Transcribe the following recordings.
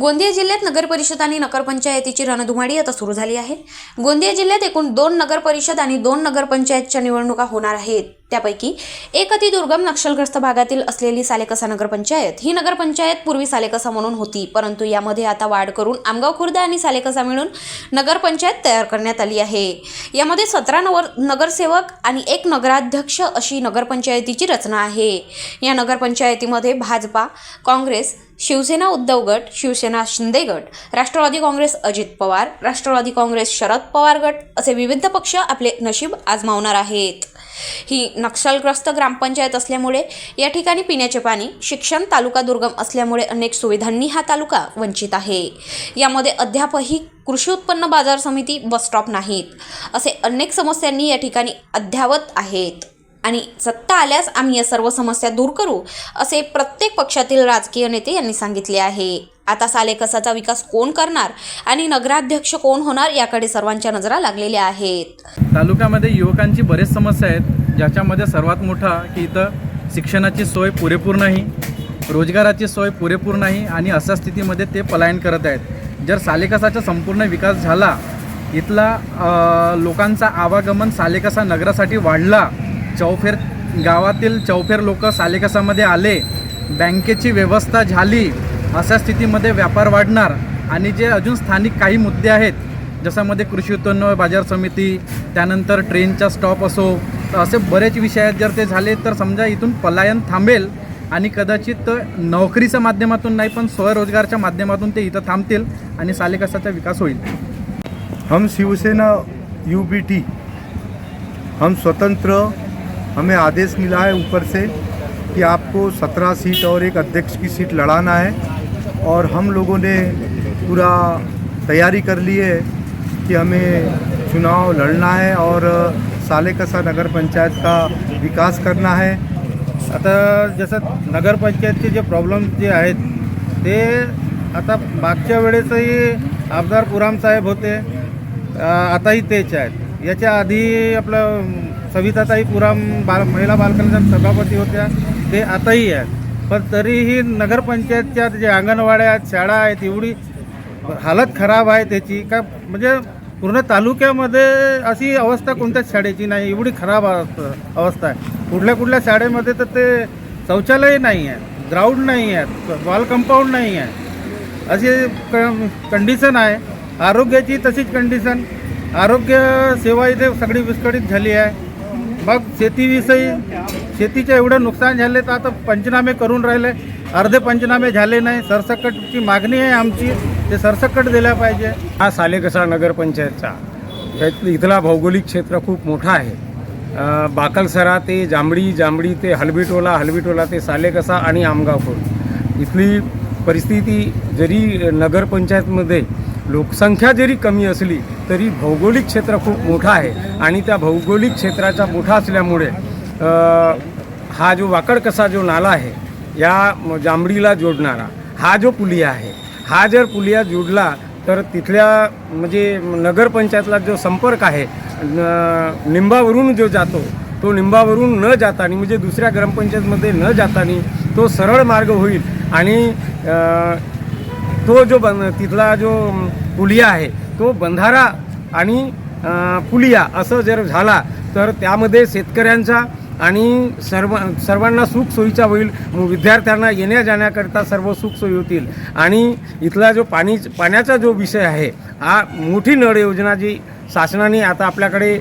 गोंदिया जिल्ह्यात नगरपरिषद आणि नगरपंचायतीची रणधुमाडी आता सुरू झाली आहे. गोंदिया जिल्ह्यात एकूण दोन नगरपरिषद आणि दोन नगरपंचायतच्या निवडणुका होणार आहेत. त्यापैकी एक अति दुर्गम नक्षलग्रस्त भागातील असलेली सालेकसा नगरपंचायत ही नगरपंचायत पूर्वी सालेकसा म्हणून होती परंतु यामध्ये आता वाढ करून आमगाव खुर्द आणि सालेकसा मिळून नगरपंचायत तयार करण्यात आली आहे. यामध्ये सतरा नवर नगरसेवक आणि एक नगराध्यक्ष अशी नगरपंचायतीची रचना आहे. या नगरपंचायतीमध्ये भाजपा काँग्रेस शिवसेना उद्धव गट शिवसेना शिंदे गट राष्ट्रवादी काँग्रेस अजित पवार राष्ट्रवादी काँग्रेस शरद पवार गट असे विविध पक्ष आपले नशीब आजमावणार आहेत. ही नक्षलग्रस्त ग्रामपंचायत असल्यामुळे या ठिकाणी पिण्याचे पाणी शिक्षण तालुका दुर्गम असल्यामुळे अनेक सुविधांनी हा तालुका वंचित आहे. यामध्ये अद्यापही कृषी उत्पन्न बाजार समिती बस स्टॉप नाहीत असे अनेक समस्यांनी या ठिकाणी अद्यावत आहेत. आणि सत्ता आल्यास आम्ही या सर्व समस्या दूर करू असे प्रत्येक पक्षातील राजकीय नेते यांनी सांगितले आहे. आता सालेकसाचा विकास कोण करणार आणि नगराध्यक्ष कोण होणार याकडे सर्वांच्या नजरा लागलेल्या आहेत. तालुक्यामध्ये युवकांची बरेच समस्या आहेत ज्याच्यामध्ये सर्वात मोठा की इथं शिक्षणाची सोय पुरेपूर नाही रोजगाराची सोय पुरेपूर नाही आणि अशा स्थितीमध्ये ते पलायन करत आहेत. जर सालेकसाचा संपूर्ण विकास झाला इथला लोकांचा आवागमन सालेकसा नगरासाठी वाढला चौफेर गावातील चौफेर लोक सालेकसामध्ये आले बँकेची व्यवस्था झाली अशा स्थितीमध्ये व्यापार वाढणार आणि जे अजून स्थानिक काही मुद्दे आहेत जसामध्ये कृषी उत्पन्न बाजार समिती त्यानंतर ट्रेनचा स्टॉप असो तर असे बरेच विषय आहेत. जर ते झाले तर समजा इथून पलायन थांबेल आणि कदाचित नोकरीच्या माध्यमातून नाही पण स्वरोजगारच्या माध्यमातून ते इथं थांबतील आणि सालेकसाचा विकास होईल. हम शिवसेना यू पी टी हम स्वतंत्र हमें आदेश मिला है ऊपर से। कि आपको सत्रह सीट और एक अध्यक्ष की सीट लड़ाना है और हम लोगों ने पूरा तैयारी कर ली है कि हमें चुनाव लड़ना है और साले कसा नगर पंचायत का विकास करना है। आता जसं नगर पंचायतचे जे प्रॉब्लेम जे आहेत ते आता मागच्या वेळेसही आमदार पुराम साहेब होते आताही तेच आहेत. याच्या आधी आपलं सविताताई पुराम बाल महिला बालकल्याण सभापती होत्या. ते आताही आहेत. पण तरीही नगरपंचायतच्या जे अंगणवाड्या आहेत शाळा आहेत एवढी हालत खराब आहे त्याची. का म्हणजे पूर्ण तालुक्यामध्ये अशी अवस्था कोणत्याच शाळेची नाही. एवढी खराब अवस्था अवस्था आहे. कुठल्या कुठल्या शाळेमध्ये तर ते शौचालय नाही आहे. ग्राउंड नाही आहे. वॉल कंपाऊंड नाही आहे. अशी क कंडिशन आहे. आरोग्याची तशीच कंडिशन. आरोग्य सेवा इथे सगळी विस्कळीत झाली आहे. मग शेतीविषयी शेतीचे एवढं नुकसान झाले तर आता पंचनामे करून राहिले. अर्धे पंचनामे झाले नाही. सरसकटची मागणी आहे आमची. ते सरसकट दिल्या पाहिजे. हा सालेकसा नगरपंचायतचा. इथला भौगोलिक क्षेत्र खूप मोठा आहे. बाकलसरा ते जांभळी जांभळी ते हलबीटोला हलबीटोला ते सालेकसा आणि आमगावपूर. इथली परिस्थिती जरी नगरपंचायतमध्ये लोकसंख्या जरी कमी असली तरी भौगोलिक क्षेत्र खूप मोठं आहे. आणि त्या भौगोलिक क्षेत्राचा मोठा असल्यामुळे हा जो वाकडकसा जो नाला आहे या म- जांभळीला जोडणारा हा जो पुलिया आहे हा जर पुलिया जोडला तर तिथल्या म्हणजे नगरपंचायतला जो संपर्क आहे निंबावरून जो जातो तो निंबावरून न जातानी म्हणजे दुसऱ्या ग्रामपंचायतमध्ये न जातानी तो सरळ मार्ग होईल आणि तो जो बन तिथला जो पुलिया आहे तो बंधारा आणि पुलिया असं जर झाला तर त्यामध्ये शेतकऱ्यांचा आणि सर्व सर्वांना सुख सोयीचा होईल. विद्यार्थ्यांना येण्या जाण्याकरता सर्व सुख सोयी होतील. आणि इथला जो पाणी पाण्याचा जो विषय आहे हा मोठी नळ योजना जी शासनाने आता आपल्याकडे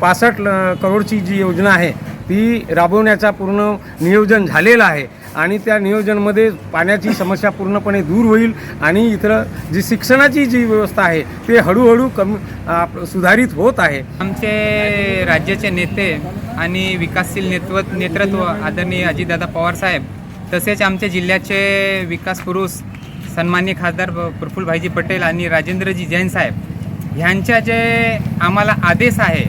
पासष्ट करोडची जी योजना आहे ती राबवण्याचा पूर्ण नियोजन झालेलं आहे. आणि त्या नियोजनमध्ये पाण्याची समस्या पूर्णपणे दूर होईल. आणि इथं जी शिक्षणाची जी व्यवस्था आहे ते हळूहळू कमी आप- सुधारित होत आहे. आमचे राज्याचे नेते आणि विकासशील नेतृत्व नेतृत्व आदरणीय अजितदादा पवारसाहेब तसेच आमच्या जिल्ह्याचे विकास पुरुष सन्मान्य खासदार प्रफुल्लभाईजी पटेल आणि राजेंद्रजी जैन साहेब ह्यांच्या जे आम्हाला आदेश आहे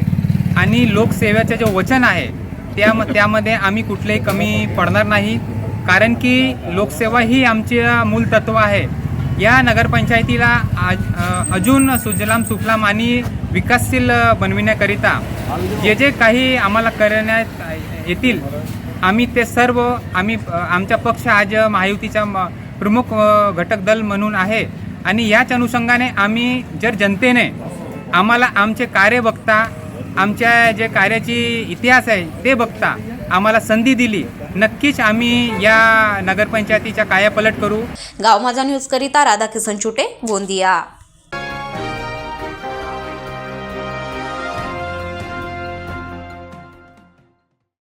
आणि लोकसेवेचं जे वचन आहे त्या त्यामध्ये आम्ही कुठलेही कमी पडणार नाही. कारण की लोकसेवा ही आमचे मूल तत्व आहे. या नगरपंचायतीला आज अजून सुजलाम सुफलाम आणि विकासशील बनविण्याकरिता जे जे काही आम्हाला करण्यात येतील आम्ही ते सर्व आम्ही आमचा पक्ष आज महायुतीच्या प्रमुख घटक दल म्हणून आहे. आणि याच अनुषंगाने आम्ही जर जनतेने आम्हाला आमचे कार्य बघता आमच्या जे कार्याची इतिहास आहे ते बघता आम्हाला संधी दिली नक्कीच आम्ही या नगरपंचायतीच्या कायापलट करू. गाव माझा न्यूज करिता राधाकिशन चुटे गोंदिया